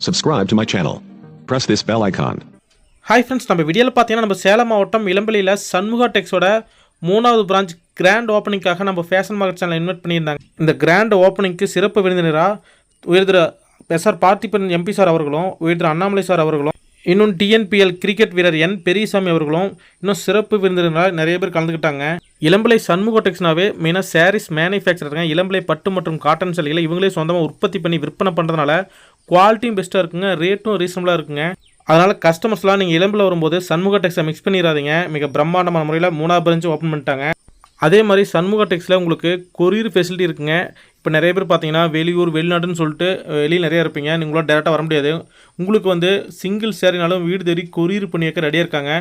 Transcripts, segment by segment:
Subscribe to my channel. Press this bell icon. Hi friends நம்ம வீடியோவில் பார்த்தீங்கன்னா நம்ம சேலம் மாவட்டம் இளம்பலியில் சண்முகா டெக்ஸோட மூணாவது பிரான்ச் கிராண்ட் ஓப்பனிங்காக நம்ம ஃபேஷன் மார்க்கெட் சேனல் இன்வைட் பண்ணியிருந்தாங்க இந்த கிராண்ட் ஓப்பனிங்க்கு சிறப்பு விருந்தினராக உயர்திரு எஸ்ஆர் பார்த்திபன் எம்பி சார் அவர்களும் உயர்திரு அண்ணாமலை சார் அவர்களும் இன்னும் டிஎன்பிஎல் கிரிக்கெட் வீரர் என் பெரியசாமி அவர்களும் இன்னும் சிறப்பு விருந்தினராக நிறைய பேர் கலந்துக்கிட்டாங்க இளம்பிள்ளை சண்முக டெக்ஸ்னாவே மெயினாக சாரீஸ் மேனுஃபேக்சருங்க இளம்பிள்ளை பட்டு மற்றும் காட்டன் சேலைகளை இவங்களே சொந்தமாக உற்பத்தி பண்ணி விற்பனை பண்ணுறதுனால குவாலிட்டியும் பெஸ்ட்டாக இருக்குங்க ரேட்டும் ரீசனபுளாக இருக்குங்க. அதனால் கஸ்டமர்ஸ்லாம் நீங்கள் இளம்பில் வரும்போது சண்முக டெக்ஸை மிக்ஸ் பண்ணிடாதீங்க மிக பிரம்மாண்டமான முறையில் மூணாவது பிரிஞ்சு ஓப்பன் பண்ணிட்டாங்க. அதே மாதிரி சண்முக டெக்ஸில் உங்களுக்கு கொரியர் ஃபெசிலிட்டி இருக்குங்க. இப்போ நிறைய பேர் பார்த்தீங்கன்னா வெளியூர் வெளிநாடுன்னு சொல்லிட்டு வெளியில் நிறைய இருப்பீங்க. நீங்களோட டேரெக்டாக வர முடியாது. உங்களுக்கு வந்து சிங்கிள் சேரினாலும் வீடு தேடி கொரியர் பண்ணி வைக்க ரெடியாக இருக்காங்க.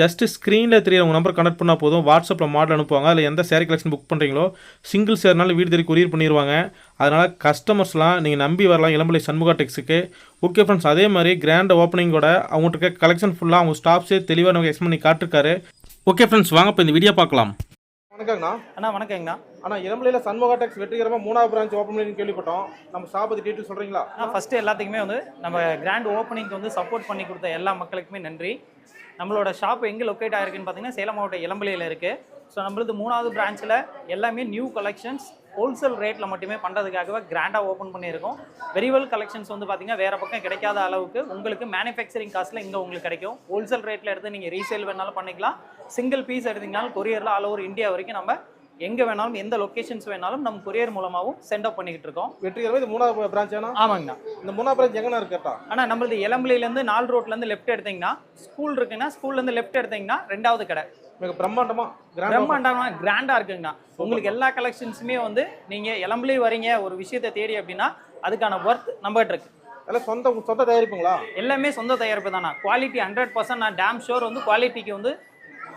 ஜஸ்ட் ஸ்க்ரீனில் தெரிய உங்கள் நம்பர் கனெக்ட் பண்ணால் போதும். வாட்ஸ்அப்பில் மாடல் அனுப்புவாங்க. அதில் எந்த சேரீ கலெக்ஷன் புக் பண்ணுறீங்களோ சிங்கிள் சேர்னாலும் வீடு தேடி கொரியர் பண்ணிடுவாங்க அதனால் கஸ்டமர்ஸ்லாம் நீங்கள் நம்பி வரலாம். இளம்பலை சண்முகா டெக்ஸுக்கு ஓகே ஃப்ரெண்ட்ஸ் அதே மாதிரி கிராண்ட் ஓப்பனிங்கோட அவங்ககிட்ட கலெக்ஷன் ஃபுல்லாக அவங்க ஸ்டாஃப்ஸே தெளிவாக நமக்கு எக்ஸ்பிளைன் பண்ணி காட்டிருக்காரு. ஓகே ஃப்ரெண்ட்ஸ் வாங்க இப்போ இந்த வீடியோ பார்க்கலாம். வணக்கங்கண்ணா. அண்ணா வணக்கங்கண்ணா. அண்ணா இளம்பிள்ளையில் சண்முகா டெக்ஸ் வெற்றிகரமாக மூணாவது பிரான்ச் ஓப்பன் பண்ணி கேள்விப்பட்டோம். நம்ம ஷாப் பற்றி டீட்டெயில் சொல்கிறீங்களா அண்ணா ஃபஸ்ட்டு எல்லாத்துக்குமே வந்து நம்ம கிராண்ட் ஓப்பனிங்க்கு வந்து சப்போர்ட் பண்ணி கொடுத்த எல்லா மக்களுக்குமே நன்றி. நம்மளோட ஷாப் எங்கே லொக்கேட் ஆயிருக்குன்னு பார்த்தீங்கன்னா சேலம் மாவட்டம் இளம்பிள்ளையில் இருக்குது ஸோ நம்மளது மூணாவது பிரான்ச்சில் எல்லாமே நியூ கலெக்ஷன்ஸ் ஹோல்சேல் ரேட்டில் மட்டுமே பண்ணுறதுக்காகவே கிராண்டாக ஓப்பன் பண்ணியிருக்கோம். வெரிவல் கலெக்ஷன்ஸ் வந்து பார்த்தீங்கன்னா வேறு பக்கம் கிடைக்காத அளவுக்கு உங்களுக்கு மேனுஃபேக்சரிங் காஸ்ட்டில் இங்கே உங்களுக்கு கிடைக்கும். ஹோல்சேல் ரேட்டில் எடுத்து நீங்கள் ரீசேல் வேணாலும் பண்ணிக்கலாம். சிங்கிள் பீஸ் எடுத்தீங்கனாலும் கொரியரில் ஆல் ஓவர் இந்தியா வரைக்கும் நம்ம எங்கே வேணாலும் எந்த லொக்கேஷன்ஸ் வேணாலும் நம்ம கொரியர் மூலமாகவும் சென்ட் அப் பண்ணிக்கிட்டு இருக்கோம். வெற்றிகரமாக இது மூணாவது பிரான்ச் ஆமாங்கண்ணா. இந்த மூணாவது பிரான்ச் எங்கண்ணா இருக்கு கேட்டா ஆனா நம்மளது இளம்பிள்ளையிலேருந்து நாலு ரோட்லேருந்து லெஃப்ட் எடுத்தீங்கன்னா ஸ்கூல் இருக்குங்கன்னா ஸ்கூல்லேருந்து லெஃப்ட் எடுத்தீங்கன்னா ரெண்டாவது கடை. மிக பிரம்மாண்டமா பிரம்மாண்டமா கிராண்டா இருக்குங்கண்ணா. உங்களுக்கு எல்லா கலெக்ஷன்ஸுமே வந்து நீங்க இளம்பிள்ளை வரீங்க ஒரு விஷயத்தை தேடி அப்படின்னா அதுக்கான ஒர்த் நம்மகிட்ட இருக்கு. எல்லாம் சொந்த சொந்த தயாரிப்புங்களா? எல்லாமே சொந்த தயாரிப்பு தானா குவாலிட்டி ஹண்ட்ரட் பர்சன்ட் நான் டேம் ஷோர் வந்து குவாலிட்டிக்கு வந்து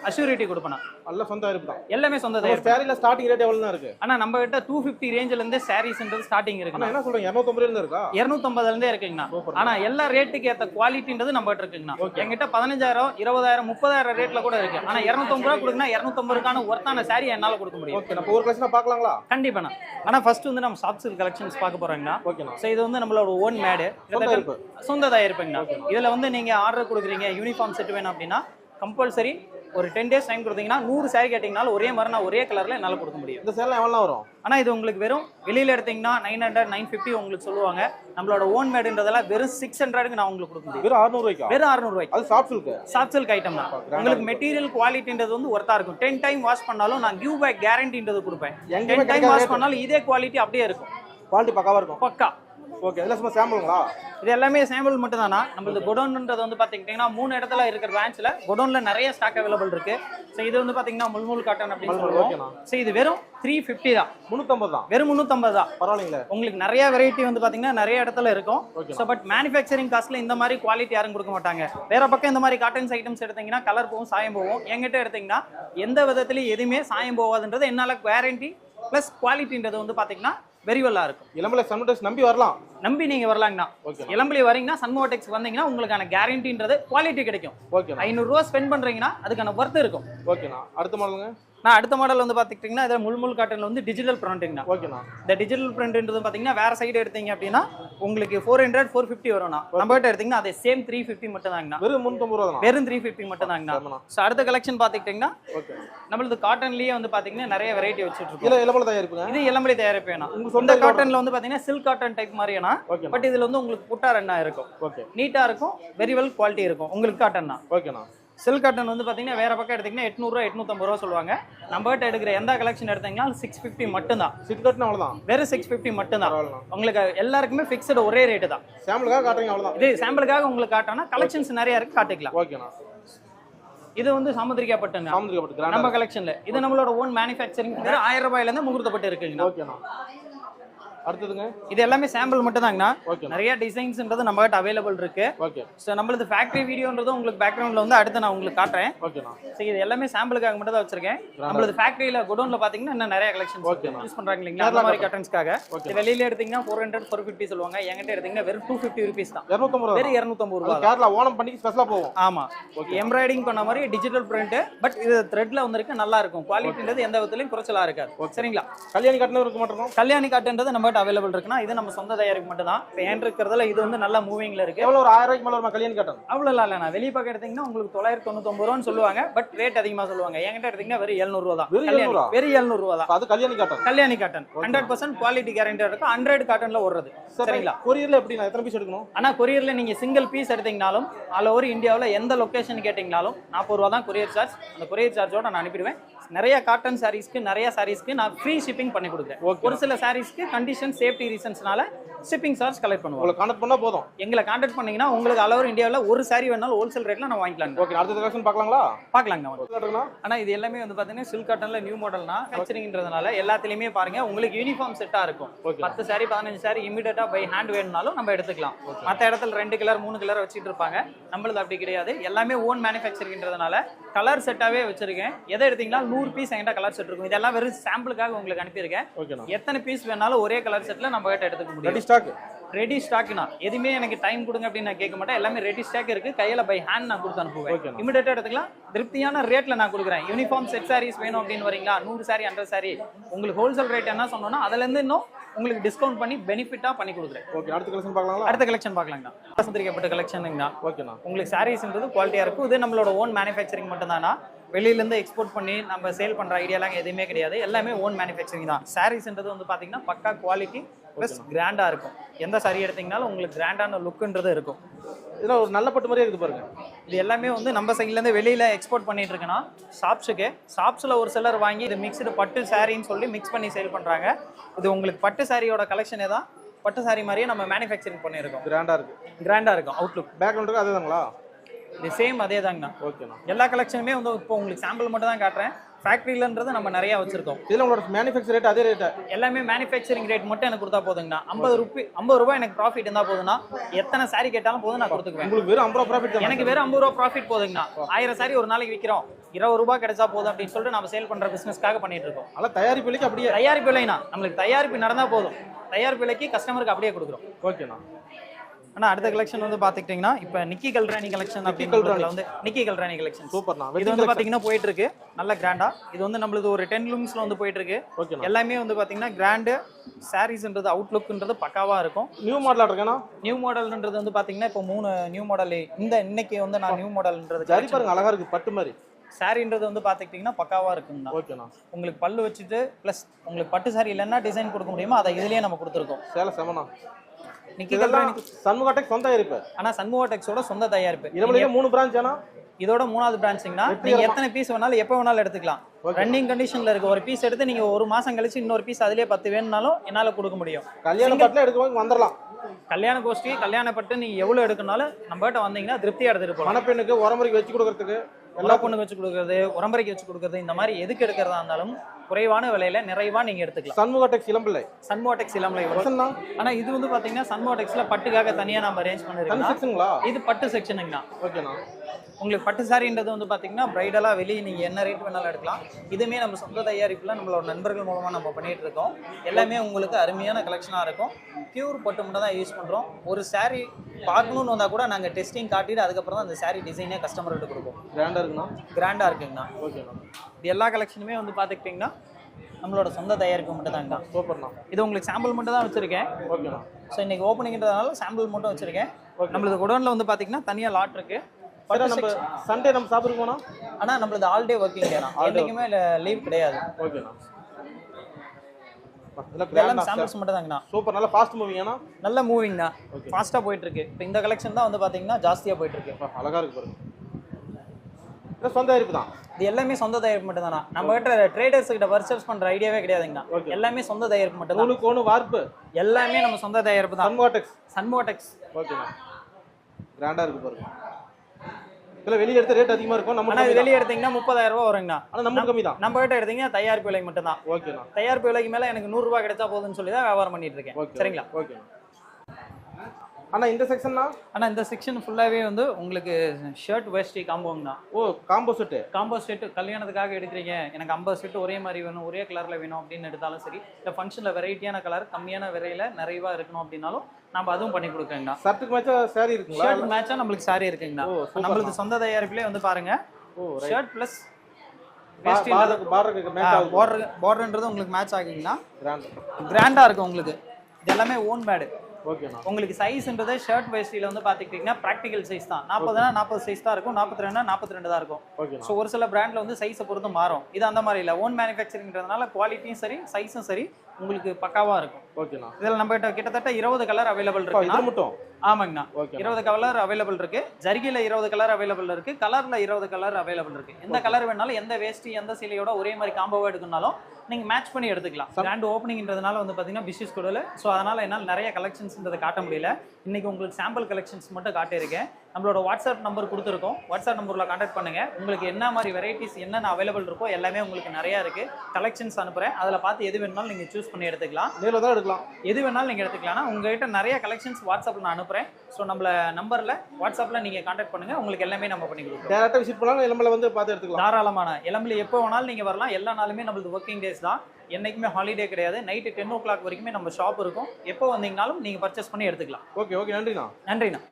அஷூரிட்டி கொடுப்பேன். நல்ல சொந்த தயாரிப்பு தான். எல்லாமே சொந்த தயாரிப்பு சேரீல ஸ்டார்டிங் ரேட் எவ்வளோ தான் இருக்கு. ஆனா நம்ம கிட்ட டூ ஃபிஃப்டி ரேஞ்சில இருந்தே சாரீஸ்ன்றது ஸ்டார்டிங் அண்ணா இருக்குண்ணா. என்ன சொல்றீங்க? இரநூத்தம்பது இருந்து இருக்கா? இரநூத்தம்பதுல இருந்தே இருக்குங்கண்ணா. ஆனா எல்லா ரேட்டுக்கு ஏத்த குவாலிட்டின்றது நம்ம கிட்ட இருக்குங்கண்ணா. என்கிட்ட பதினஞ்சாயிரம் இருபதாயிரம் முப்பதாயிரம் ரேட்ல கூட இருக்கு. ஆனா இரநூத்தம்பது ரூபா கொடுக்குன்னா இரநூத்தம்பதுக்கான ஒர்த்தான சாரி என்னால கொடுக்க முடியும். ஓகே நம்ம ஒரு கலெக்ஷனாக பார்க்கலாங்களா? கண்டிப்பாண்ணா. ஆனா ஃபர்ஸ்ட் வந்து நம்ம சாஃப்ட் சில்க் கலெக்ஷன்ஸ் பார்க்க போறோங்கண்ணா. ஓகேண்ணா. ஸோ இது வந்து நம்மளோட ஓன் மேடு. சொந்த தயாரிப்புங்கண்ணா இதுல வந்து நீங்க ஆர்டர் கொடுக்குறீங்க யூனிஃபார்ம் செட் வேணும் அப்படின்னா கம்பல்சரி ஒரு டென் டேஸ் டைம் கொடுத்தீங்கன்னா நூறு சாரி கேட்டிங்கனாலும் ஒரே மாதிரி நான் ஒரே கலர்ல என்னால கொடுக்க முடியும். இந்த சேரீலாம் எவ்வளோ வரும்? ஆனா இது உங்களுக்கு வெறும் வெளியில எடுத்தீங்கன்னா நைன் ஹண்ட்ரட் நைன் ஃபிஃப்டி உங்களுக்கு சொல்லுவாங்க. நம்மளோட ஓன் மேடுன்றதெல்லாம் வெறும் சிக்ஸ் ஹண்ட்ரடுக்கு நான் உங்களுக்கு கொடுக்க முடியும். வெறும் அறுநூறுவாய்க்கா? வெறும் அறுநூறுவாய்க்கு. அது soft silk soft silk item தான். உங்களுக்கு மெட்டீரியல் குவாலிட்டின்றது வந்து ஒர்த்தா இருக்கும். டென் டைம் வாஷ் பண்ணாலும் நான் கிவ் பேக் கேரண்டின்றது கொடுப்பேன். Ten time wash. பண்ணாலும் இதே குவாலிட்டி அப்படியே இருக்கும். குவாலிட்டி பக்காவாக இருக்கும். பக்கா. ஓகே இதெல்லாம் சும்மா சாம்பிளுங்களா இது எல்லாமே சாம்பிள் மட்டும் தானா நம்மளது குடோன்ன்றது வந்து பாத்தீங்கன்னா மூணு இடத்துல இருக்கிற பிரான்ச்ல குடோன்ல நிறைய ஸ்டாக் அவைலபிள் இருக்கு. ஸோ இது வந்து பாத்தீங்கன்னா முல்முல் காட்டன் அப்படின்னு சொல்லுவோம். ஸோ இது வெறும் த்ரீ ஃபிஃப்டி தான். முந்நூற்றம்பது தான். வெறும் முந்நூற்றம்பது தான். பரவாயில்லைங்களே. உங்களுக்கு நிறைய வெரைட்டி வந்து பாத்தீங்கன்னா நிறைய இடத்துல இருக்கும். ஸோ பட் மேனுஃபேக்சரிங் காஸ்ட்ல இந்த மாதிரி குவாலிட்டி யாரும் கொடுக்க மாட்டாங்க. வேற பக்கம் இந்த மாதிரி காட்டன்ஸ் ஐட்டம்ஸ் எடுத்தீங்கன்னா கலர் போகும் சாயம் போகும். எங்கிட்ட எடுத்தீங்கன்னா எந்த விதத்துலயும் எதுவுமே சாயம் போகாதுன்றது என்னால கேரண்டி ப்ளஸ் குவாலிட்டின்றது வந்து பாத்தீங்கன்னா வெரிவல்லா இருக்கும். இளம்பிள்ளை சண்முக டெக்ஸ் நம்பி வரலாம். நம்பி நீங்க வரலாங்கண்ணா ஓகே இளம்பிள்ளை வரீங்கன்னா சன்மோடெக்ஸ் வந்தீங்கன்னா உங்களுக்கான கேரண்டின்றது குவாலிட்டி கிடைக்கும். ஓகேண்ணா ஐநூறுரூவா ஸ்பெண்ட் பண்றீங்கன்னா அதுக்கான ஒர்த் இருக்கும். ஓகேண்ணா அடுத்த மாடலுங்க நான் அடுத்த மாடல் வந்து பார்த்துக்கிட்டிங்கன்னா இதில் முள்முள் காட்டனில் வந்து டிஜிட்டல் பிரிண்டிங்னா ஓகேண்ணா இந்த டிஜிட்டல் பிரிண்ட்ன்றது பார்த்தீங்கன்னா வேற சைடு எடுத்தீங்க அப்படின்னா உங்களுக்கு ஃபோர் ஹண்ட்ரட் ஃபோர் ஃபிஃப்டி வரும்ண்ணா. நம்ம கிட்ட எடுத்தீங்கன்னா அதே சேம் த்ரீ ஃபிஃப்டி மட்டும் தாங்கண்ணா வெறும் முந்நூற்றம்பது ரூபா தானா? வெறும் த்ரீ ஃபிஃப்டி மட்டும் தாங்கண்ணா. ஸோ அடுத்த கலெக்ஷன் பார்த்துக்கிட்டிங்கன்னா நம்மளது காட்டன்லேயே வந்து பார்த்தீங்கன்னா நிறைய வெரைட்டி வச்சுட்டு இருக்கோம் இல்லை இளம்பிள்ளை தயாரிப்புங்க? இது எல்லாமே தயாரிப்பு வேணாம் உங்களுக்கு சொந்த காட்டன்ல வந்து பார்த்தீங்கன்னா சில்க் காட்டன் டைப் மாதிரியானா பட் இதுல வந்து உங்களுக்கு புட்டா ரெண்டா இருக்கும். ஓகே நீட்டா இருக்கும் வெரி வெல் குவாலிட்டி இருக்கும். உங்களுக்கு காட்டன் தான் ஓகேண்ணா சில்க் காட்டன் வந்து பார்த்தீங்கன்னா வேற பக்கம் எடுத்தீங்கன்னா எட்நூறுவா எட்நூத்தம்பது ரூபா சொல்லுவாங்க. நம்ம கிட்ட எடுக்கிற எந்த கலெக்ஷன் எடுத்தீங்கன்னா சிக்ஸ் ஃபிஃப்டி மட்டும்தான். சிட் கட்டினா அவ்வளோதான் வெறும் சிக்ஸ் ஃபிஃப்டி மட்டும்தான். பரவாயில்லண்ணா உங்களுக்கு எல்லாருக்குமே ஃபிக்ஸ்டு ஒரே ரேட்டு தான். சாம்பிளுக்காக காட்டுறீங்க அவ்வளோதான் இது சாம்பிளுக்காக உங்களுக்கு காட்டோம்னா கலெக்ஷன்ஸ் நிறைய இருக்கு காட்டிக்கலாம். ஓகேண்ணா இது வந்து சமுதிரிக்கா பட்டுங்க சாமுதிரிக்கப்பட்டு கிராண்ட் நம்ம கலெக்ஷன்ல இது நம்மளோட ஓன் மேனுஃபேக்சரிங் ஆயிரம் ரூபாயில இருந்து முகூர்த்தப்பட்டு இருக்குங்கண்ணா. ஓகேண்ணா அடுத்ததுங்க? இது எல்லாமே சாம்பிள் மட்டும் தாங்கண்ணா நிறைய டிசைன்ஸ்ன்றது நம்ம கிட்ட அவைலபிள் இருக்கு. ஓகே ஸோ நம்மளது ஃபேக்டரி வீடியோன்றது உங்களுக்கு பேக்ரவுண்ட்ல வந்து அடுத்து நான் உங்களுக்கு காட்டுறேன். ஓகேண்ணா ஸோ இது எல்லாமே சாம்பிளுக்காக மட்டும் தான் வச்சிருக்கேன். நம்மளது ஃபேக்டரியில குடோன்ல பாத்தீங்கன்னா இன்னும் நிறைய கலெக்ஷன்ஸ் ஓகேண்ணா. யூஸ் பண்றாங்க இல்லைங்களா? அந்த மாதிரி கட்டன்ஸ்க்காக வெளியில எடுத்தீங்கன்னா ஃபோர் ஹண்ட்ரட் ஃபோர் ஃபிஃப்டி சொல்லுவாங்க. என்கிட்ட எடுத்தீங்கன்னா வெறும் டூ ஃபிஃப்டி ருபீஸ் தான். இரநூத்தம்பது வெறும் இரநூத்தம்பது ரூபா கேரளா ஓணம் பண்ணிக்கு ஸ்பெஷலாக போவோம் ஆமா. எம்ப்ராய்டிங் பண்ண மாதிரி டிஜிட்டல் பிரிண்ட் பட் இது த்ரெட்ல வந்திருக்கு நல்லா இருக்கும். குவாலிட்டின்றது எந்த விதத்துலயும் குறைச்சலா இருக்காது. சரிங்களா? கல்யாணி கட்டணம் இருக்க மாட்டோம் கல்யாணி காட்டுன்றது நம்ம நம்மகிட்ட அவைலபிள் இருக்குன்னா இது நம்ம சொந்த தயாரிப்பு மட்டும் தான் ஏன் இருக்கிறதுல இது வந்து நல்ல மூவிங்ல இருக்கு. எவ்வளோ ஒரு ஆயிரம் மேலே வருமா கல்யாணி காட்டன் அவ்வளோ இல்லை நான் வெளியே பக்கம் எடுத்தீங்கன்னா உங்களுக்கு தொள்ளாயிரத்தி தொண்ணூத்தொம்பது ரூபான்னு சொல்லுவாங்க. பட் ரேட் அதிகமாக சொல்லுவாங்க. என்கிட்ட எடுத்தீங்கன்னா வெறும் எழுநூறுவா தான். வெறும் கல்யாணி 700 வெறும் எழுநூறுவா தான். அது Kalyani cotton Kalyani cotton hundred percent quality guarantee இருக்கும். ஹண்ட்ரட் காட்டன்ல ஓடுறது. சரிங்களா? கொரியர்ல எப்படி நான் எத்தனை பீஸ் எடுக்கணும்? ஆனா கொரியர்ல நீங்க சிங்கிள் பீஸ் எடுத்தீங்கனாலும் ஆல் ஓவர் இந்தியாவில் எந்த லொகேஷன் கேட்டீங்கனாலும் நாற்பது ரூபா தான் கொரியர் சார்ஜ் அந்த கொரியர் சார்ஜோட நான் அனுப்பிடுவேன். நிறைய காட்டன் சாரீஸ்க்கு நிறைய சாரீஸ்க்கு நான் ஃப்ரீ ஷிப்பிங் பண்ணி கொடுக்குறேன். ஒரு சில சாரீஸ்க்கு கண்டிஷன் சேஃப்டி ரீசன்ஸ்னால ஷிப்பிங் சார்ஜ் கலெக்ட் பண்ணுவோம். உங்களை கான்டாக்ட் பண்ணா போதும். எங்களை கான்டாக்ட் பண்ணீங்கன்னா உங்களுக்கு ஓவர் இந்தியாவில் ஒரு சாரி வேணாலும் ஹோல்சேல் ரேட்ல நான் வாங்கிக்கலாம் ஓகே அடுத்த கலெக்ஷன் பார்க்கலாங்களா? பார்க்கலாங்க. காட்டுங்கண்ணா ஆனா இது எல்லாமே வந்து பாத்தீங்கன்னா சில்க் காட்டன்ல நியூ மாடல்னா மேனுஃபேக்சரிங்ன்றதுனால எல்லாத்துலயுமே பாருங்க உங்களுக்கு யூனிஃபார்ம் செட்டா இருக்கும். பத்து சாரி பதினஞ்சு சாரி இமீடியட்டா பை ஹேண்ட் வேணும்னாலும் நம்ம எடுத்துக்கலாம். மத்த இடத்துல ரெண்டு கலர் மூணு கலர் வச்சிட்டு இருப்பாங்க. நம்மளது அப்படி கிடையாது. எல்லாமே ஓன் மேனுஃபேக்சரிங்ன்றதுனால கலர் செட்டாவே வச்சிருக்கேன். எதை எடுத்தீங்கன்னா நூறு பீஸ் என்கிட்ட கலர் செட் இருக்கும். இதெல்லாம் வெறும் சாம்பிளுக்காக உங்களுக்கு அனுப்பியிருக்கேன். எத்தனை பீஸ் வேணாலும் ஒரே கலர் செட்ல நம்ம கிட்ட எடுத்துக்க முடியும். ரெடி ஸ்டாக் ரெடி ஸ்டாக்னா எதுவுமே எனக்கு டைம் கொடுங்க அப்படின்னு நான் கேட்க மாட்டேன். எல்லாமே ரெடி ஸ்டாக் இருக்கு. கையில பை ஹேண்ட் நான் கொடுத்து அனுப்புவேன். இமிடியேட்டா எடுத்துக்கலாம். திருப்தியான ரேட்ல நான் கொடுக்குறேன். யூனிஃபார்ம் செட் சாரீஸ் வேணும் அப்படின்னு வரீங்களா? நூறு சாரி ஹண்ட்ரட் சாரி உங்களுக்கு ஹோல்சேல் ரேட் என்ன சொன்னோம்னா அதுல இருந்து இன்னும் உங்களுக்கு டிஸ்கவுண்ட் பண்ணி பெனிஃபிட்டா பண்ணி கொடுக்குறேன். ஓகே அடுத்த கலெக்ஷன் பார்க்கலாங்களா? அடுத்த கலெக்ஷன் பார்க்கலாங்கண்ணா. வசந்திரிக்கப்பட்ட கலெக்ஷனுங்கண்ணா ஓகேண்ணா உங்களுக்கு சாரீஸ்ன்றது குவாலிட்டியா இருக்கும். இது நம்மளோட ஓன் மேனுஃபேக்சரிங் மட்டும்தானா வெளியில இருந்து எக்ஸ்போர்ட் பண்ணி நம்ம சேல் பண்ற ஐடியாலாம் எதுவுமே கிடையாது. எல்லாமே ஓன் மேனுஃபேக்சரிங் தான். சாரீஸ்ன்றது வந்து பாத்தீங்கன்னா பக்கா குவாலிட்டி ப்ளஸ் கிராண்டா இருக்கும். எந்த சாரி எடுத்தீங்கனாலும் உங்களுக்கு கிராண்டான லுக்குன்றது இருக்கும். இதெல்லாம் ஒரு நல்ல பட்டு மாதிரியே இருக்குது பாருங்க. இது எல்லாமே வந்து நம்ம சைட்ல இருந்து வெளியில எக்ஸ்போர்ட் பண்ணிட்டு இருக்கேன்னா ஷாப்ஸுக்கு ஷாப்ஸ்ல ஒரு சிலர் வாங்கி இது மிக்ஸ்டு பட்டு சாரின்னு சொல்லி மிக்ஸ் பண்ணி சேல் பண்றாங்க. இது உங்களுக்கு பட்டு சாரியோட கலெக்ஷனே தான் பட்டு சாரி மாதிரியே நம்ம மேனுஃபேக்சரிங் பண்ணியிருக்கோம். கிராண்டா இருக்கு. கிராண்டா இருக்கும். அவுட்லுக் பேக்ரவுண்ட் இருக்கு அதுதாங்களா? இது சேம் அதே தாங்கண்ணா ஓகேண்ணா எல்லா கலெக்ஷனுமே வந்து இப்போ உங்களுக்கு சாம்பிள் மட்டும் தான் காட்டுறேன். ஃபேக்ட்ரியிலன்றது நம்ம நிறைய வச்சிருக்கோம். இதுல உங்களோட மேனுஃபேக்சர் ரேட் அதே ரேட்டா எல்லாமே மேனுஃபேக்சரிங் ரேட் மட்டும் எனக்கு கொடுத்தா போதுங்கண்ணா. ஐம்பது ரூபாய் ஐம்பது ரூபாய் எனக்கு ப்ராஃபிட் இருந்தா போதும்னா எத்தனை சாரி கேட்டாலும் போதும் நான் கொடுத்துக்குவேன். உங்களுக்கு வெறும் ஐம்பது ரூபா ப்ராஃபிட் எனக்கு வெறும் ஐம்பது ரூபா ப்ராஃபிட் போதுங்கண்ணா. ஆயிரம் சாரி ஒரு நாளைக்கு விற்கிறோம் இருபது ரூபாய் கிடைச்சா போதும் அப்படின்னு சொல்லிட்டு நம்ம சேல் பண்ற பிசினஸ்க்காக பண்ணிட்டு இருக்கோம். அதெல்லாம் தயாரிப்பு விலைக்கு அப்படியே தயாரிப்பு விலைனா நம்மளுக்கு தயாரிப்பு நடந்தா போதும். தயாரிப்பு விலைக்கு கஸ்டமருக்கு அப்படியே கொடுக்குறோம். ஓகேண்ணா ஆனா அடுத்த கலெக்ஷன் வந்து பாத்துக்கிட்டீங்கன்னா இப்ப நிக்கி கல்ராணி கலெக்ஷன் அப்படின்றதுல வந்து நிக்கி கல்ராணி கலெக்ஷன் சூப்பர்ண்ணா இது வந்து பாத்தீங்கன்னா போயிட்டு இருக்கு நல்ல கிராண்டா இது வந்து நம்மளுக்கு ஒரு டென் லூம்ஸ்ல வந்து போயிட்டு இருக்கு எல்லாமே வந்து பாத்தீங்கன்னா கிராண்டு சாரீஸ்ன்றது அவுட்லுக்ன்றது பக்காவா இருக்கும். நியூ மாடலா இருக்கேண்ணா நியூ மாடல்ன்றது வந்து பாத்தீங்கன்னா இப்போ மூணு நியூ மாடல் இந்த இன்னைக்கு வந்து நான் நியூ மாடல்ன்றது சரி பாருங்க அழகா இருக்கு பட்டு மாதிரி. சாரின்றது வந்து பாத்துக்கிட்டீங்கன்னா பக்காவா இருக்குங்கண்ணா. ஓகேண்ணா உங்களுக்கு பல்லு வச்சுட்டு ப்ளஸ் உங்களுக்கு பட்டு சாரி இல்லைன்னா டிசைன் கொடுக்க முடியுமோ? அதை இதுலயே நம்ம கொடுத்துருக்கோம். சேலை செமண்ணா. கல்ராணி சண்முகாட்டெக் சொந்த இருப்பு ஆனா சண்முக டெக்ஸோட சொந்த தயாரிப்பு. இதுல மூணு பிரான்ச் ஆனா? இதோட மூணாவது பிரான்ச்சிங்னா நீங்க எத்தனை பீஸ் வேணாலும் எப்போ வேணாலும் எடுத்துக்கலாம். ரன்னிங் கண்டிஷன்ல இருக்கு ஒரு பீஸ் எடுத்து நீங்க ஒரு மாசம் கழிச்சு இன்னொரு பீஸ் அதுலயே பத்து வேணும்னாலும் என்னால கொடுக்க முடியும். கல்யாண பாட்டில் எடுக்கும்போது வந்துடலாம் கல்யாண கோஷ்டி கல்யாணப்பட்டு நீங்க எவ்வளவு எடுக்கணும்னாலும் நம்ம கிட்ட வந்தீங்கன்னா திருப்தியா எடுத்துட்டு போகலாம் மணப்பெண்ணுக்கு உரமுறைக்கு வச்சு கொடுக்கறதுக்கு? எல்லா பொண்ணுக்கு வச்சு கொடுக்கறது உரம்பரைக்கு வச்சு கொடுக்கறது இந்த மாதிரி எதுக்கு எடுக்கிறதா இருந்தாலும் குறைவான விலையில நிறைவா நீங்க எடுத்துக்கலாம். சண்முகாட்டெக் இளம்பிள்ளை சன்மோடெக்ஸ் வசந்தா ஆனா இது வந்து பாத்தீங்கன்னா சன்மோடெக்ஸ்ல பட்டுக்காக தனியா நம்ம அரேஞ்ச் பண்ணிருக்கோம் இது பட்டு செக்ஷனுங்கண்ணா ஓகேண்ணா. உங்களுக்கு பட்டு சாரின்றது வந்து பாத்தீங்கன்னா பிரைடலா வெளியே நீங்க என்ன ரேட் வேணாலும் எடுக்கலாம். இதுவுமே நம்ம சொந்த தயாரிப்புல நம்மளோட நண்பர்கள் மூலமா நம்ம பண்ணிட்டு இருக்கோம். எல்லாமே உங்களுக்கு அருமையான கலெக்ஷனா இருக்கும். பியூர் பட்டு மட்டும் தான் யூஸ் பண்றோம். ஒரு saree பார்க்கணும்னு வந்தா கூட நாங்க டெஸ்டிங் காட்டிட்டு அதுக்கப்புறம் தான் அந்த saree டிசைனே கஸ்டமர்கிட்ட கொடுப்போம். கிராண்டா இருக்குண்ணா கிராண்டா இருக்குங்கண்ணா. ஓகேண்ணா இது எல்லா கலெக்ஷனுமே வந்து பார்த்துக்கிட்டிங்கன்னா நம்மளோட சொந்த தயாரிப்பு மட்டும் தாங்கண்ணா சூப்பர்ண்ணா இது உங்களுக்கு சாம்பிள் மட்டும் தான் வச்சிருக்கேன் ஓகேண்ணா ஸோ இன்னைக்கு ஓப்பனிங்கிறதுனால சாம்பிள் மட்டும் வச்சிருக்கேன். நம்மளது குடோனில் வந்து பார்த்தீங்கன்னா தனியாக லாட் இருக்கு. சரி நம்ம சண்டே நம்ம சாப்பிட்டு போனா? ஆனால் நம்மளது ஆல் டே ஒர்க்கிங் டே என்றைக்குமே லீவ் கிடையாது. ஓகேண்ணா சூப்பர் நல்லா ஃபாஸ்ட் மூவிங் ஏன்னா நல்ல மூவிங் தான் ஃபாஸ்ட்டாக போயிட்டு இருக்கு இப்போ இந்த கலெக்ஷன் தான் வந்து பார்த்தீங்கன்னா ஜாஸ்தியாக போயிட்டு இருக்கு அழகா இருக்கு பாருங்க. சொந்த இருப்பு தான்? இது எல்லாமே சொந்த தயாரிப்பு மட்டும் தானா நம்ம கிட்ட ட்ரேடர்ஸ் கிட்ட பர்ச்சேஸ் பண்ற ஐடியாவே கிடையாதுங்கண்ணா. எல்லாமே சொந்த தயாரிப்பு மட்டும் தான். நூலுக்கு ஒன்று வார்ப்பு? எல்லாமே நம்ம சொந்த தயாரிப்பு தான். சண்முகாட்டெக்ஸ் சன்மோடெக்ஸ் ஓகேண்ணா கிராண்டா இருக்கு பாருங்க. இதில் வெளியே எடுத்த ரேட் அதிகமா இருக்கும். நம்ம ஆனா வெளியே எடுத்தீங்கன்னா முப்பதாயிரம் ரூபாய் வருங்கண்ணா. ஆனால் நம்ம கம்மி தான். நம்ம கிட்ட எடுத்தீங்கன்னா தயாரிப்பு விலை மட்டும் தான் ஓகேண்ணா தயாரிப்பு விலைக்கு மேல எனக்கு நூறு ரூபாய் கிடைச்சா போதும்னு சொல்லி தான் வியாபாரம் பண்ணிட்டு இருக்கேன். ஓகே சரிங்களா? ஓகேண்ணா அண்ணா இந்த செக்ஷன்னா ஆனா இந்த செக்ஷன் ஃபுல்லாவே வந்து உங்களுக்கு ஷர்ட் வேஷ்டி காம்போங்க தான் ஓ காம்போ செட்டு காம்போ செட் கல்யாணத்துக்காக எடுக்கிறீங்க. எனக்கு ஐம்பது செட் ஒரே மாதிரி வேணும் ஒரே கலர்ல வேணும் அப்படின்னு எடுத்தாலும் சரி இல்லை ஃபங்க்ஷனில் வெரைட்டியான கலர் கம்மியான விலையில நிறைவா இருக்கணும் அப்படின்னாலும் நம்ம அதுவும் பண்ணி கொடுக்கங்கண்ணா. ஷர்ட்டுக்கு மேட்சா saree இருக்குங்களா? ஷர்ட் மேட்சா நம்மளுக்கு சாரி இருக்குங்கண்ணா. நம்மளுக்கு சொந்த தயாரிப்புலேயே வந்து பாருங்க. ஓ ஷர்ட் ப்ளஸ் பார்டர்ன்றது உங்களுக்கு மேட்ச் ஆகுங்கன்னா கிராண்ட் இருக்கும் உங்களுக்கு. இது எல்லாமே ஓன் ஓகேண்ணா உங்களுக்கு சைஸ்ன்றது ஷர்ட் வேஸ்டியில் வந்து பார்த்துக்கிட்டிங்கன்னா ப்ராக்டிகல் சைஸ் தான். நாற்பதுனா நாற்பது சைஸ் தான் இருக்கும். நாற்பத்தி ரெண்டுனா நாற்பத்தி ரெண்டு தான் இருக்கும். ஸோ ஒரு சில பிராண்டில் வந்து சைஸை பொறுத்து மாறும். இது அந்த மாதிரி இல்லை. ஓன் மேனுஃபேக்சரிங்கிறதுனால குவாலிட்டியும் சரி சைஸும் சரி. உங்களுக்கு பக்காவாக இருக்கும். ஓகேண்ணா இதில் நம்ம கிட்ட கிட்டத்தட்ட இருபது கலர் அவைலபிள் இது மட்டும்? ஆமாங்கண்ணா. இருபது கலர் அவைலபிள் இருக்கு. ஜர்கில இருபது கலர் அவைலபிள் இருக்கு. கலர்ல இருபது கலர் அவைலபிள் இருக்கு. எந்த கலர் வேணாலும் எந்த வேஷ்டி எந்த சீலையோட ஒரே மாதிரி காம்போவா எடுக்கணும்னாலும் நீங்க மேட்ச் பண்ணி எடுத்துக்கலாம். கிராண்ட் ஓப்பனிங்ன்றதுனால வந்து பாத்தீங்கன்னா பிசினஸ் கொடுல ஸோ அதனால என்னால் நிறைய கலெக்ஷன்ஸ்ன்றதை காட்ட முடியல. இன்னைக்கு உங்களுக்கு சாம்பிள் கலெக்ஷன்ஸ் மட்டும் காட்டியிருக்கேன். நம்மளோட வாட்ஸ்அப் நம்பர் கொடுத்துருக்கோம். வாட்ஸ்அப் நம்பர்ல கான்டாக்ட் பண்ணுங்க. உங்களுக்கு என்ன மாதிரி வெரைட்டிஸ் என்னென்ன அவைலபிள் இருக்கோ எல்லாமே உங்களுக்கு நிறைய இருக்கு. கலெக்ஷன்ஸ் அனுப்புறேன். அதில் பார்த்து எது வேணும்னாலும் நீங்க சூஸ் பண்ணி எடுத்துக்கலாம். நேரில் தான் எடுக்கலாம். எது வேணாலும் நீங்கள் எடுத்துக்கலாம் உங்ககிட்ட நிறைய கலெக்ஷன்ஸ் வாட்ஸ்அப்பில் நான் அனுப்புகிறேன் ஸோ நம்மள நம்பரில் வாட்ஸ்அப்பில் நீங்கள் காண்டாக்ட் பண்ணுங்கள் உங்களுக்கு எல்லாமே நம்ம பண்ணி கொடுக்குறோம் டேரக்டாக விசிட் பண்ணாலும் இளம்பில் வந்து பார்த்து எடுத்துக்கலாம். தாராளமான. இளம்பில் எப்போ வேணாலும் நீங்கள் வரலாம். எல்லா நாளுமே நம்மளுக்கு ஒர்க்கிங் டேஸ் தான். என்றைக்குமே ஹாலிடே கிடையாது. நைட்டு டென் ஓ கிளாக் வரைக்குமே நம்ம ஷாப் இருக்கும். எப்போ வந்தீங்கனாலும் நீங்கள் பர்ச்சேஸ் பண்ணி எடுத்துக்கலாம். ஓகே ஓகே நன்றிண்ணா. நன்றிண்ணா.